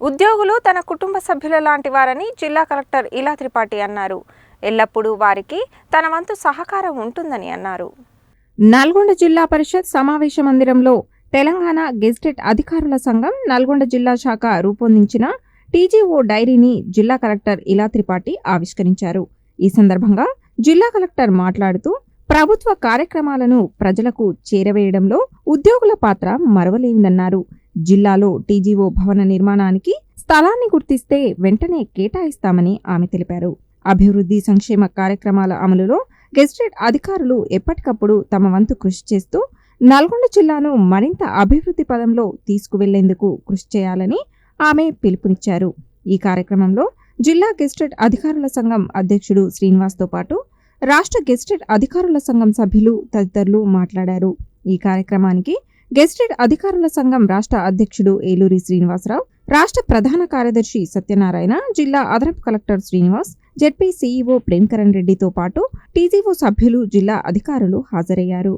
ఉద్యోగులు తన కుటుంబ సభ్యుల లాంటి వారని జిల్లా కలెక్టర్ ఇలా త్రిపాఠి అన్నారు. ఎల్లప్పుడూ వారికి తన వంతు సహకారం ఉంటుందని అన్నారు. నల్గొండ జిల్లా పరిషత్ సమావేశ మందిరంలో తెలంగాణ గెజిటెడ్ అధికారుల సంఘం నల్గొండ జిల్లా శాఖ రూపొందించిన టీజీఓ డైరీని జిల్లా కలెక్టర్ ఇలా త్రిపాఠి ఆవిష్కరించారు. ఈ సందర్భంగా జిల్లా కలెక్టర్ మాట్లాడుతూ ప్రభుత్వ కార్యక్రమాలను ప్రజలకు చేరవేయడంలో ఉద్యోగుల పాత్ర మరవలేనిదన్నారు. జిల్లాలో టీజీఓ భవన నిర్మాణానికి స్థలాన్ని గుర్తిస్తే వెంటనే కేటాయిస్తామని ఆమె తెలిపారు. అభివృద్ధి సంక్షేమ కార్యక్రమాల అమలులో గెజిటెడ్ అధికారులు ఎప్పటికప్పుడు తమ వంతు కృషి చేస్తూ నల్గొండ జిల్లాను మరింత అభివృద్ధి పదంలో తీసుకువెళ్ళేందుకు కృషి చేయాలని ఆమె పిలుపునిచ్చారు. ఈ కార్యక్రమంలో జిల్లా గెజిటెడ్ అధికారుల సంఘం అధ్యక్షుడు శ్రీనివాస్తో పాటు రాష్ట్ర గెజిటెడ్ అధికారుల సంఘం సభ్యులు తదితరులు మాట్లాడారు. ఈ కార్యక్రమానికి గెజిటెడ్ అధికారుల సంఘం రాష్ట్ర అధ్యక్షుడు ఏలూరి శ్రీనివాసరావు రాష్ట్ర ప్రధాన కార్యదర్శి సత్యనారాయణ జిల్లా అదనపు collector Srinivas ZP CEO Premkaran రెడ్డితో పాటు టీజీఓ సభ్యులు జిల్లా అధికారులు హాజరయ్యారు.